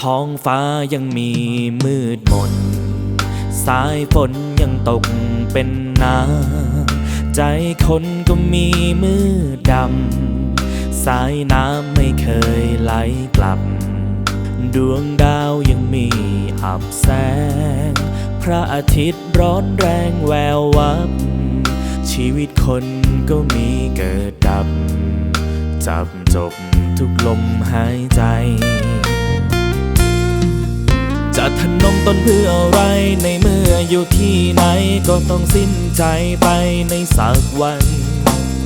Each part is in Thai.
ท้องฟ้ายังมีมืดมน สายฝนยังตกเป็นน้ำใจคนก็มีมืดดำ สายน้ำไม่เคยไหลกลับ ดวงดาวยังมีอับแสง พระอาทิตย์ร้อนแรงแวววับ ชีวิตคนก็มีเกิดดับ จับจบทุกลมหายใจ จะทนมตนเพื่ออะไรในเมื่ออยู่ที่ไหนก็ต้องสิ้นใจไปในสักวัน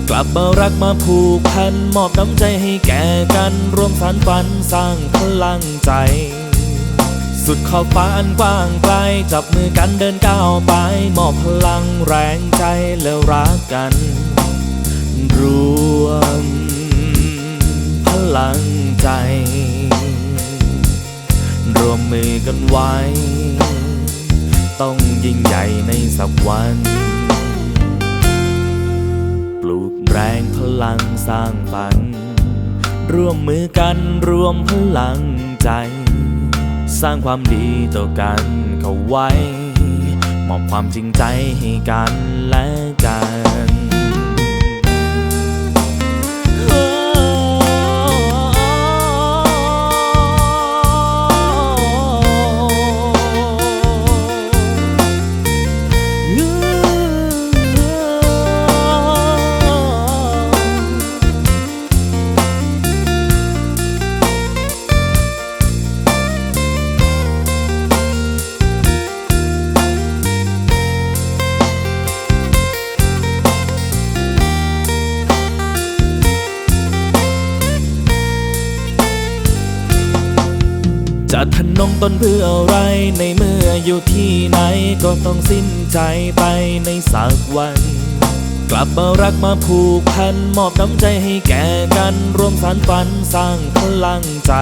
กลับมารักมาผูกพันมอบน้ำใจให้แก่กันร่วมสานฝันสร้างพลังใจ สุดขอบฟ้าอันกว้างไกลจับมือกันเดินก้าวไป มอบพลังแรงใจแล้วรักกันรวม กันไว้ ต้องยิ่งใหญ่ในสักวัน ปลูกแรงพลังสร้างฝัน ร่วมมือกันรวมพลังใจ สร้างความดีต่อกันเข้าไว้ มอบความจริงใจให้กันและกัน จะทนงตนเพื่ออะไร ในเมื่ออยู่ที่ไหนก็ต้องสิ้นใจไปในสักวัน กลับมารักมาผูกพัน มอบน้ำใจให้แก่กันร่วมสานฝันสร้างพลังใจ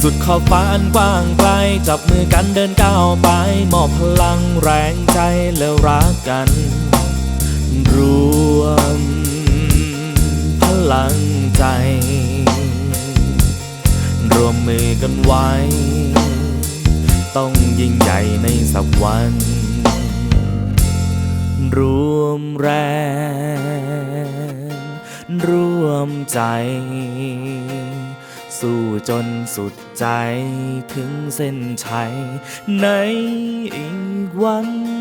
สุดขอบฟ้าอันกว้างไกล จับมือกันเดินก้าวไป มอบพลังแรงใจแล้วรักกันรู มือกันไว้ ต้องยิ่งใหญ่ในสักวัน รวมแรงร่วมใจ สู้จนสุดใจถึงเส้นชัยในอีกวัน